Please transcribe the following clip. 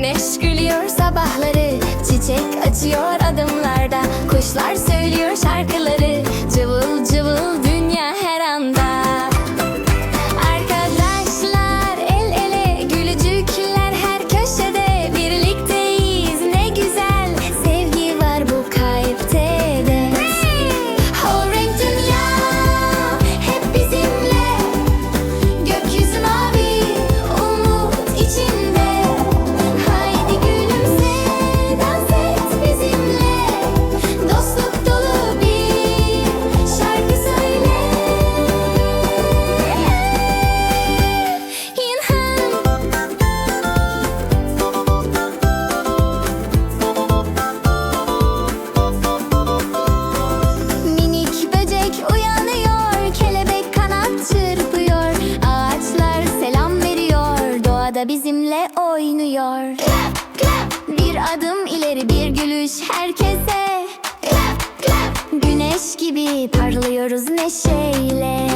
Güneş gülüyor sabahları Çiçek açıyor adımlarda Kuşlar söylüyor şarkıları. Doğada bizimle oynuyor. Clap clap, bir adım ileri bir gülüş herkese. Clap clap, güneş gibi parlıyoruz neşeyle.